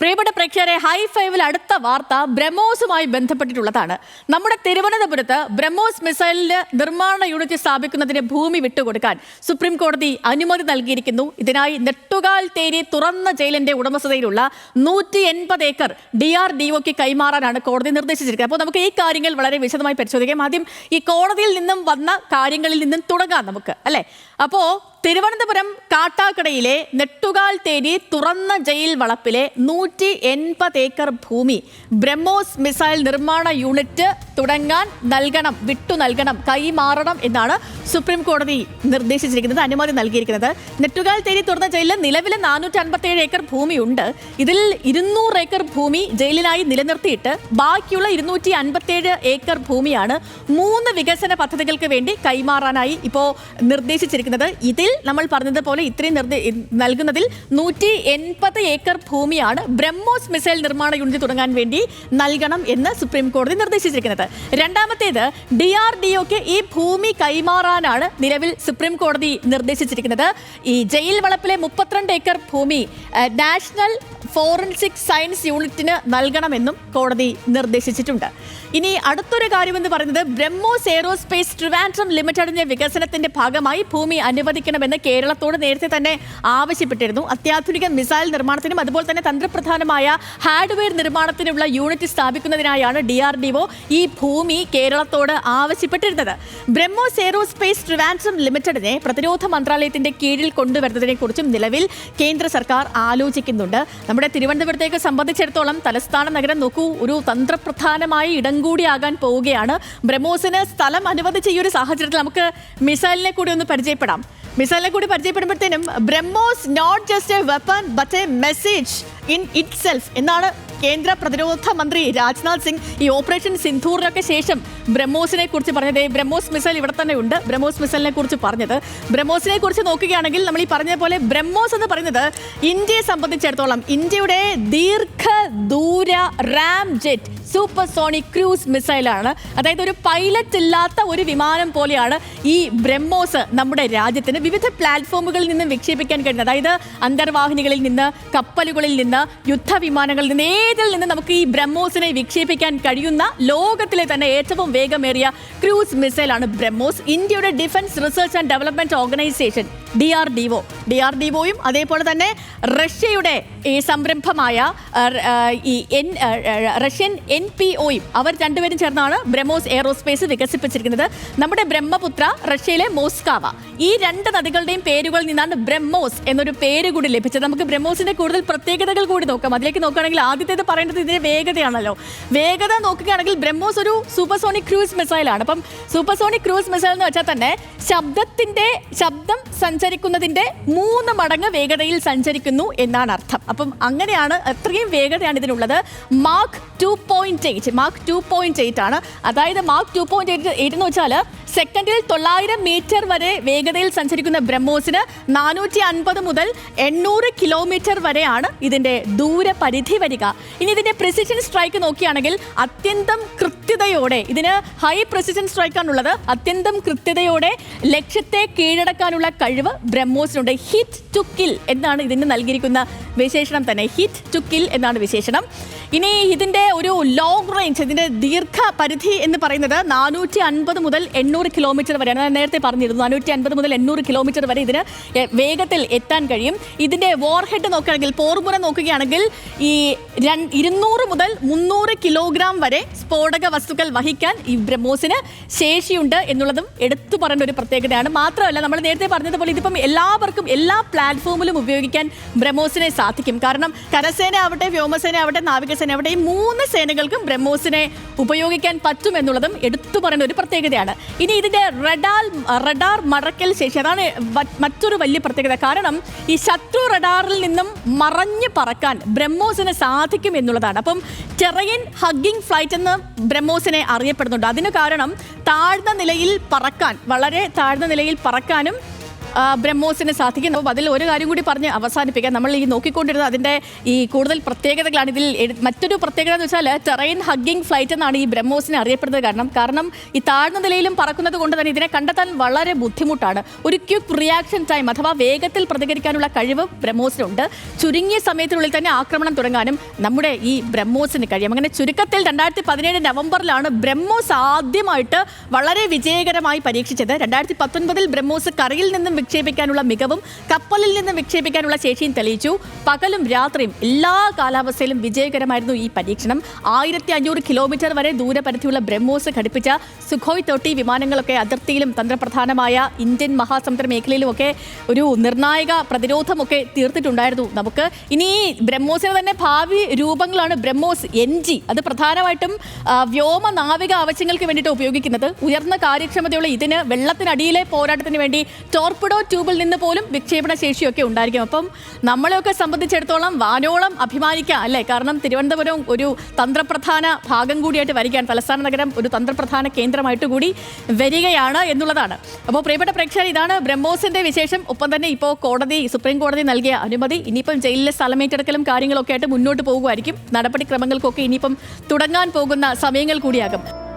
പ്രിയപ്പെട്ട പ്രേക്ഷകരെ ഹൈ ഫൈവിൽ അടുത്ത വാർത്ത ബ്രഹ്മോസുമായി ബന്ധപ്പെട്ടിട്ടുള്ളതാണ്. നമ്മുടെ തിരുവനന്തപുരത്ത് ബ്രഹ്മോസ് മിസൈലിന് നിർമ്മാണ യൂണിറ്റ് സ്ഥാപിക്കുന്നതിന് ഭൂമി വിട്ടുകൊടുക്കാൻ സുപ്രീം കോടതി അനുമതി നൽകിയിരിക്കുന്നു. ഇതിനായി നെട്ടുകാൽ തേരി തുറന്ന ജയിലിന്റെ ഉടമസ്ഥതയിലുള്ള നൂറ്റി എൺപത് ഏക്കർ ഡി ആർ ഡി ഒക്ക് കൈമാറാനാണ് കോടതി നിർദ്ദേശിച്ചിരിക്കുന്നത്. അപ്പോൾ നമുക്ക് ഈ കാര്യങ്ങൾ വളരെ വിശദമായി പരിശോധിക്കാം. ആദ്യം ഈ കോടതിയിൽ നിന്നും വന്ന കാര്യങ്ങളിൽ നിന്നും തുടങ്ങാം നമുക്ക് അല്ലേ? അപ്പോ തിരുവനന്തപുരം കാട്ടാക്കടയിലെ നെട്ടുകാൽ തേരി തുറന്ന ജയിൽ വളപ്പിലെ നൂറ്റി എൺപത് ഏക്കർ ഭൂമി ബ്രഹ്മോസ് മിസൈൽ നിർമ്മാണ യൂണിറ്റ് തുടങ്ങാൻ നൽകണം വിട്ടു നൽകണം കൈമാറണം എന്നാണ് സുപ്രീം കോടതി നിർദ്ദേശിച്ചിരിക്കുന്നത് അനുമതി നൽകിയിരിക്കുന്നത്. നെട്ടുകാൽ തേരി തുറന്ന ജയിലിൽ നിലവിലെ നാനൂറ്റി അൻപത്തേഴ് ഏക്കർ ഭൂമിയുണ്ട്. ഇതിൽ ഇരുന്നൂറ് ഏക്കർ ഭൂമി ജയിലിനായി നിലനിർത്തിയിട്ട് ബാക്കിയുള്ള ഇരുന്നൂറ്റി അൻപത്തേഴ് ഏക്കർ ഭൂമിയാണ് മൂന്ന് വികസന പദ്ധതികൾക്ക് വേണ്ടി കൈമാറാനായി ഇപ്പോൾ നിർദ്ദേശിച്ചിരിക്കുന്നത്. ഇതിൽ നമ്മൾ പറഞ്ഞതുപോലെ ഇത്രയും നൽകുന്നതിൽ നൂറ്റി എൺപത് ഏക്കർ ഭൂമിയാണ് ബ്രഹ്മോസ് മിസൈൽ നിർമ്മാണ യൂണിറ്റ് തുടങ്ങാൻ വേണ്ടി നൽകണം എന്ന് സുപ്രീം കോടതി നിർദ്ദേശിച്ചിരിക്കുന്നത്. രണ്ടാമത്തേത് ഡി ആർ ഡി ഒക്ക് ഈ ഭൂമി കൈമാറാനാണ് നിലവിൽ സുപ്രീം കോടതി നിർദ്ദേശിച്ചിരിക്കുന്നത്. ഈ ജയിൽ വളപ്പിലെ മുപ്പത്തിരണ്ട് ഏക്കർ ഭൂമി നാഷണൽ ഫോറൻസിക് സയൻസ് യൂണിറ്റിന് നൽകണമെന്നും കോടതി നിർദ്ദേശിച്ചിട്ടുണ്ട്. ഇനി അടുത്തൊരു കാര്യമെന്ന് പറയുന്നത് ബ്രഹ്മോസ് എയറോസ്പേസ് ട്രിവാൻഡ്രം ലിമിറ്റഡിന്റെ വികസനത്തിന്റെ ഭാഗമായി ഭൂമി അനുവദിക്കണമെന്ന് കേരളത്തോട് നേരത്തെ തന്നെ ആവശ്യപ്പെട്ടിരുന്നു. അത്യാധുനിക മിസൈൽ നിർമ്മാണത്തിനും അതുപോലെ തന്നെ തന്ത്രപ്രധാനമായ ഹാർഡ്വെയർ നിർമ്മാണത്തിനുള്ള യൂണിറ്റ് സ്ഥാപിക്കുന്നതിനായാണ് ഡി ആർ ഡി ഒ ഈ ഭൂമി കേരളത്തോട് ആവശ്യപ്പെട്ടിരുന്നത്. ബ്രഹ്മോസ് എയ്റോസ്പേസ് ട്രിവാൻഡ്രം ലിമിറ്റഡിനെ പ്രതിരോധ മന്ത്രാലയത്തിന്റെ കീഴിൽ കൊണ്ടുവരുന്നതിനെ കുറിച്ചും നിലവിൽ കേന്ദ്ര സർക്കാർ ആലോചിക്കുന്നുണ്ട്. നമ്മുടെ തിരുവനന്തപുരത്തേക്ക് സംബന്ധിച്ചിടത്തോളം തലസ്ഥാന നഗരം നോക്കൂ ഒരു തന്ത്രപ്രധാനമായ ഇടം കൂടിയാകാൻ പോവുകയാണ്. ബ്രഹ്മോസിന് സ്ഥലം അനുവദിച്ച ഈ ഒരു സാഹചര്യത്തിൽ നമുക്ക് മിസൈലിനെ കൂടി ഒന്ന് പരിചയപ്പെടാം. മിസൈലിനെ കൂടി പരിചയപ്പെടുമ്പോഴത്തേനും BrahMos not just a weapon but a message in it self എന്നാണ് കേന്ദ്ര പ്രതിരോധ മന്ത്രി രാജ്നാഥ് സിംഗ് ഈ ഓപ്പറേഷൻ സിന്ധൂറിനൊക്കെ ശേഷം ബ്രഹ്മോസിനെ കുറിച്ച് പറഞ്ഞത്. ബ്രഹ്മോസ് മിസൈൽ ഇവിടെ തന്നെ ഉണ്ട്. ബ്രഹ്മോസ് മിസൈലിനെ കുറിച്ച് പറഞ്ഞത്. ബ്രഹ്മോസിനെ കുറിച്ച് നോക്കുകയാണെങ്കിൽ നമ്മൾ ഈ പറഞ്ഞ പോലെ ബ്രഹ്മോസ് എന്ന് പറയുന്നത് ഇന്ത്യയെ സംബന്ധിച്ചിടത്തോളം ഇന്ത്യയുടെ ദീർഘദൂര ramjet supersonic cruise മിസൈലാണ് അതായത് ഒരു പൈലറ്റ് ഇല്ലാത്ത ഒരു വിമാനം പോലെയാണ് ഈ ബ്രഹ്മോസ് നമ്മുടെ രാജ്യത്തിന് വിവിധ പ്ലാറ്റ്ഫോമുകളിൽ നിന്ന് വിക്ഷേപിക്കാൻ കഴിയുന്നത്. അതായത് അന്തർവാഹിനികളിൽ നിന്ന് കപ്പലുകളിൽ നിന്ന് യുദ്ധവിമാനങ്ങളിൽ നിന്ന് ഏതിൽ നിന്ന് നമുക്ക് ഈ ബ്രഹ്മോസിനെ വിക്ഷേപിക്കാൻ കഴിയുന്ന ലോകത്തിലെ തന്നെ ഏറ്റവും വേഗമേറിയ ക്രൂസ് മിസൈലാണ് ബ്രഹ്മോസ് ഇന്ത്യയുടെ defence research and development organisation D R D O D R D ഒയും അതേപോലെ തന്നെ റഷ്യയുടെ ഈ സംരംഭമായ ഈ എൻ റഷ്യൻ എൻ പി ഒയും അവർ രണ്ടുപേരും ചേർന്നാണ് ബ്രഹ്മോസ് എയറോസ്പേസ് വികസിപ്പിച്ചിരിക്കുന്നത്. നമ്മുടെ ബ്രഹ്മപുത്ര റഷ്യയിലെ മോസ്കാവ. ഈ രണ്ട് നദികളുടെയും പേരുകളിൽ നിന്നാണ് ബ്രഹ്മോസ് എന്നൊരു പേര് കൂടി ലഭിച്ചത്. നമുക്ക് ബ്രഹ്മോസിന്റെ കൂടുതൽ പ്രത്യേകതകൾ കൂടി നോക്കാം. അതിലേക്ക് നോക്കുകയാണെങ്കിൽ ആദ്യത്തേത് പറയേണ്ടത് ഇതിന്റെ വേഗതയാണല്ലോ. വേഗത നോക്കുകയാണെങ്കിൽ ബ്രഹ്മോസ് ഒരു സൂപ്പർസോണിക് ക്രൂസ് മിസൈലാണ് അപ്പം സൂപ്പർസോണിക് ക്രൂസ് മിസൈൽ എന്ന് വെച്ചാൽ തന്നെ ശബ്ദത്തിന്റെ ശബ്ദം സഞ്ചരിക്കുന്നതിന്റെ മൂന്ന് മടങ്ങ് വേഗതയിൽ സഞ്ചരിക്കുന്നു എന്നാണ് അർത്ഥം. അപ്പം അങ്ങനെയാണ് അത്രയും വേഗതയാണ് ഇതിനുള്ളത്. Mark two point eight mark two point eight ആണ്. അതായത് mark two point eight eight എന്ന് വെച്ചാൽ സെക്കൻഡിൽ തൊള്ളായിരം മീറ്റർ വരെ വേഗതയിൽ സഞ്ചരിക്കുന്ന ബ്രഹ്മോസിന് നാനൂറ്റി അൻപത് മുതൽ എണ്ണൂറ് കിലോമീറ്റർ വരെയാണ് ഇതിന്റെ ദൂരപരിധി വരിക. ഇനി ഇതിന്റെ പ്രിസിഷൻ സ്ട്രൈക്ക് നോക്കുകയാണെങ്കിൽ അത്യന്തം കൃത്യതയോടെ ഇതിന് ഹൈ പ്രിസിഷൻ സ്ട്രൈക്കാണുള്ളത് അത്യന്തം കൃത്യതയോടെ ലക്ഷ്യത്തെ കീഴടക്കാനുള്ള കഴിവ് ബ്രഹ്മോസിനുണ്ട്. ഹിറ്റ് ടു കിൽ എന്നാണ് ഇതിന് നൽകിയിരിക്കുന്ന വിശേഷണം തന്നെ. ഹിറ്റ് ടു കിൽ എന്നാണ് വിശേഷണം. ഇനി ഇതിന്റെ ഒരു ലോങ് റേഞ്ച് ഇതിന്റെ ദീർഘ പരിധി എന്ന് പറയുന്നത് നാനൂറ്റി അൻപത് മുതൽ എണ്ണൂറ് കിലോമീറ്റർ വരെയാണ്. ഞാൻ നേരത്തെ പറഞ്ഞിരുന്നു നാനൂറ്റി അൻപത് മുതൽ എണ്ണൂറ് കിലോമീറ്റർ വരെ ഇതിന് വേഗത്തിൽ എത്താൻ കഴിയും. ഇതിന്റെ വോർഹെഡ് നോക്കുകയാണെങ്കിൽ പോർമുറ നോക്കുകയാണെങ്കിൽ ഈ ഇരുന്നൂറ് മുതൽ മുന്നൂറ് കിലോഗ്രാം വരെ സ്ഫോടക വസ്തുക്കൾ വഹിക്കാൻ ഈ ബ്രഹ്മോസിന് ശേഷിയുണ്ട് എന്നുള്ളതും എടുത്തു പറയേണ്ട ഒരു പ്രത്യേകതയാണ്. മാത്രമല്ല നമ്മൾ നേരത്തെ പറഞ്ഞതുപോലെ ഇതിപ്പം എല്ലാവർക്കും എല്ലാ പ്ലാറ്റ്ഫോമിലും ഉപയോഗിക്കാൻ ബ്രഹ്മോസിനെ സാധിക്കും. കാരണം കരസേന ആവട്ടെ വ്യോമസേന ആവട്ടെ നാവികസേന ആവട്ടെ ഈ മൂന്ന് സേനകൾക്കും ബ്രഹ്മോസിനെ ഉപയോഗിക്കാൻ പറ്റും എന്നുള്ളതും എടുത്തു പറയുന്ന ഒരു പ്രത്യേകതയാണ്. ഇനി ഇതിന്റെ റഡാർ റഡാർ മറക്കൽ ശേഷി അതാണ് മറ്റൊരു വലിയ പ്രത്യേകത. കാരണം ഈ ശത്രു റഡാറിൽ നിന്നും മറഞ്ഞു പറക്കാൻ ബ്രഹ്മോസിന് സാധിക്കും എന്നുള്ളതാണ്. അപ്പം ടെറയൻ ഹഗ്ഗിംഗ് ഫ്ലൈറ്റ് എന്ന് ബ്രഹ്മോസിനെ അറിയപ്പെടുന്നുണ്ട്. അതിന് കാരണം താഴ്ന്ന നിലയിൽ പറക്കാൻ വളരെ താഴ്ന്ന നിലയിൽ പറക്കാനും ബ്രഹ്മോസിന് സാധിക്കും അപ്പോൾ അതിൽ ഒരു കാര്യം കൂടി പറഞ്ഞ് അവസാനിപ്പിക്കാം. നമ്മൾ ഈ നോക്കിക്കൊണ്ടിരുന്ന അതിന്റെ ഈ കൂടുതൽ പ്രത്യേകതകളാണ് ഇതിൽ മറ്റൊരു പ്രത്യേകത എന്ന് വെച്ചാൽ ടെറൈൻ ഹഗ്ഗിംഗ് ഫ്ലൈറ്റ് എന്നാണ് ഈ ബ്രഹ്മോസിനെ അറിയപ്പെടുന്നത് കാരണം കാരണം ഈ താഴ്ന്ന നിലയിലും പറക്കുന്നത് കൊണ്ട് തന്നെ ഇതിനെ കണ്ടെത്താൻ വളരെ ബുദ്ധിമുട്ടാണ്. ഒരു ക്യുക്ക് റിയാക്ഷൻ ടൈം അഥവാ വേഗത്തിൽ പ്രതികരിക്കാനുള്ള കഴിവ് ബ്രഹ്മോസിനുണ്ട്. ചുരുങ്ങിയ സമയത്തിനുള്ളിൽ തന്നെ ആക്രമണം തുടങ്ങാനും നമ്മുടെ ഈ ബ്രഹ്മോസിന് കഴിയും. അങ്ങനെ ചുരുക്കത്തിൽ രണ്ടായിരത്തി പതിനേഴ് നവംബറിലാണ് ബ്രഹ്മോസ് ആദ്യമായിട്ട് വളരെ വിജയകരമായി പരീക്ഷിച്ചത്. രണ്ടായിരത്തി പത്തൊൻപതിൽ ബ്രഹ്മോസ് കറിയിൽ നിന്നും വിക്ഷേപിക്കാനുള്ള മികവും കപ്പലിൽ നിന്ന് വിക്ഷേപിക്കാനുള്ള ശേഷിയും തെളിയിച്ചു. പകലും രാത്രിയും എല്ലാ കാലാവസ്ഥയിലും വിജയകരമായിരുന്നു ഈ പരീക്ഷണം. ആയിരത്തി അഞ്ഞൂറ് കിലോമീറ്റർ വരെ ദൂരപരിധിയുള്ള ബ്രഹ്മോസ് ഘടിപ്പിച്ച സുഖോയ് തൊട്ടി വിമാനങ്ങളൊക്കെ അതിർത്തിയിലും തന്ത്രപ്രധാനമായ ഇന്ത്യൻ മഹാസമുദ്ര മേഖലയിലുമൊക്കെ ഒരു നിർണായക പ്രതിരോധമൊക്കെ തീർത്തിട്ടുണ്ടായിരുന്നു നമുക്ക്. ഇനി ബ്രഹ്മോസിന് തന്നെ ഭാവി രൂപങ്ങളാണ് ബ്രഹ്മോസ് എൻ ജി. അത് പ്രധാനമായിട്ടും വ്യോമ നാവിക ആവശ്യങ്ങൾക്ക് വേണ്ടിയിട്ട് ഉപയോഗിക്കുന്നത്. ഉയർന്ന കാര്യക്ഷമതയുള്ള ഇതിന് വെള്ളത്തിനടിയിലെ പോരാട്ടത്തിന് വേണ്ടി ടോർപിഡോ ട്യൂബിൽ നിന്ന് പോലും വിക്ഷേപണ ശേഷിയൊക്കെ ഉണ്ടായിരിക്കും. അപ്പം നമ്മളെയൊക്കെ സംബന്ധിച്ചിടത്തോളം വാനോളം അഭിമാനിക്കാം അല്ലേ? കാരണം തിരുവനന്തപുരം ഒരു തന്ത്രപ്രധാന ഭാഗം കൂടിയായിട്ട് വരികയാണ്. തലസ്ഥാന നഗരം ഒരു തന്ത്രപ്രധാന കേന്ദ്രമായിട്ട് കൂടി വരികയാണ് എന്നുള്ളതാണ്. അപ്പോൾ പ്രിയപ്പെട്ട പ്രേക്ഷകർ ഇതാണ് ബ്രഹ്മോസിന്റെ വിശേഷം. ഒപ്പം തന്നെ ഇപ്പോൾ കോടതി സുപ്രീം കോടതി നൽകിയ അനുമതി. ഇനിയിപ്പം ജയിലിലെ സ്ഥലമേറ്റെടുക്കലും കാര്യങ്ങളൊക്കെ ആയിട്ട് മുന്നോട്ട് പോകുമായിരിക്കും. നടപടിക്രമങ്ങൾക്കൊക്കെ ഇനിയിപ്പം തുടങ്ങാൻ പോകുന്ന സമയങ്ങൾ കൂടിയാകും.